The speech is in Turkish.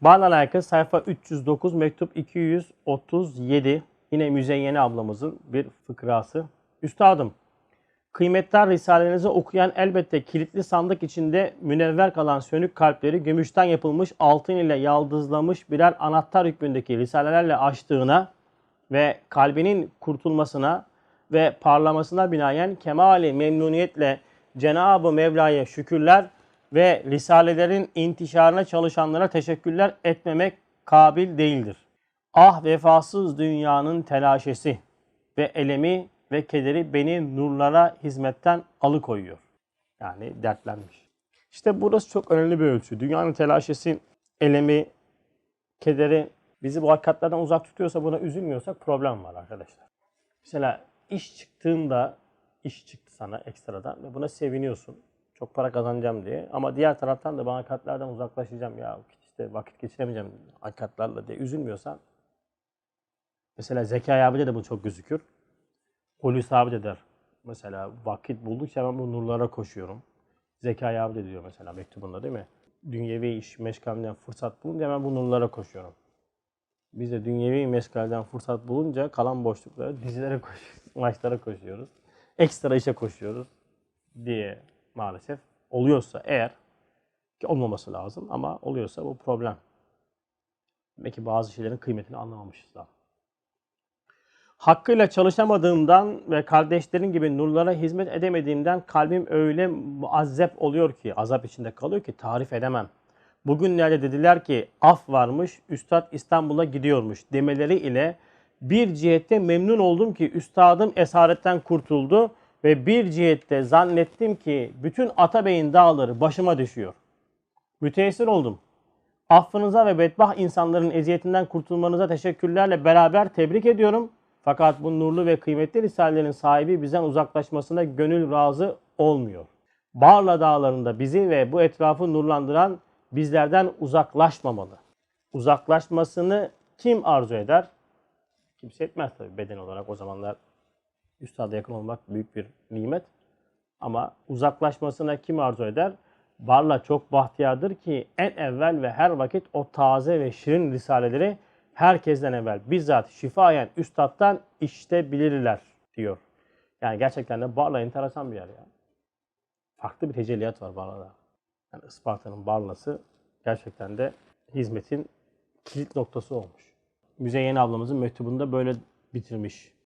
Barla alakalı sayfa 309 mektup 237 yine Müzeyyene ablamızın bir fıkrası. Üstadım Kıymetler Risalenizi okuyan elbette kilitli sandık içinde münevver kalan sönük kalpleri gümüşten yapılmış altın ile yaldızlamış birer anahtar hükmündeki risalelerle açtığına ve kalbinin kurtulmasına ve parlamasına binaen kemali memnuniyetle Cenab-ı Mevla'ya şükürler ve risalelerin intişarına çalışanlara teşekkürler etmemek kabil değildir. Ah vefasız dünyanın telaşesi ve elemi ve kederi beni nurlara hizmetten alıkoyuyor. Yani dertlenmiş. İşte burası çok önemli bir ölçü. Dünyanın telaşesi, elemi, kederi bizi bu hakikatlerden uzak tutuyorsa buna üzülmüyorsak problem var arkadaşlar. Mesela iş çıktığında iş çıktı sana ekstradan ve buna seviniyorsun. Çok para kazanacağım diye. Ama diğer taraftan da ben hakikatlerden uzaklaşacağım ya işte vakit geçiremeyeceğim hakikatlerle diye üzülmüyorsan mesela Zekai abi de bu çok gözükür. Hulusi abi de der. Mesela vakit buldukça ben bu nurlara koşuyorum. Zekai abi diyor mesela mektubunda değil mi? Dünyevi iş meşgalden fırsat bulunca hemen bu nurlara koşuyorum. Biz de dünyevi meşgalden fırsat bulunca kalan boşluklara dizilere koş, maçlara koşuyoruz. Ekstra işe koşuyoruz diye maalesef oluyorsa eğer ki olmaması lazım ama oluyorsa bu problem. Demek ki bazı şeylerin kıymetini anlamamışız daha. Hakkıyla çalışamadığımdan ve kardeşlerin gibi nurlara hizmet edemediğimden kalbim öyle muazzep oluyor ki, azap içinde kalıyor ki tarif edemem. Bugünlerde dediler ki af varmış, Üstad İstanbul'a gidiyormuş demeleri ile bir cihette memnun oldum ki üstadım esaretten kurtuldu ve bir cihette zannettim ki bütün Atabey'in dağları başıma düşüyor. Müteessir oldum. Affınıza ve bedbah insanların eziyetinden kurtulmanıza teşekkürlerle beraber tebrik ediyorum. Fakat bu nurlu ve kıymetli risalelerin sahibi bizden uzaklaşmasına gönül razı olmuyor. Barla dağlarında bizi ve bu etrafı nurlandıran bizlerden uzaklaşmamalı. Uzaklaşmasını kim arzu eder? Kimse etmez tabii beden olarak o zamanlar üstada yakın olmak büyük bir nimet. Ama uzaklaşmasına kim arzu eder? Barla çok bahtiyardır ki en evvel ve her vakit o taze ve şirin risaleleri herkesten evvel bizzat şifayen üstattan işte bilirler diyor. Yani gerçekten de Barla enteresan bir yer ya. Farklı bir tecelliyat var Barla'da. Yani Isparta'nın Barla'sı gerçekten de hizmetin kilit noktası olmuş. Müzeyyen ablamızın mektubunda böyle bitirmiş.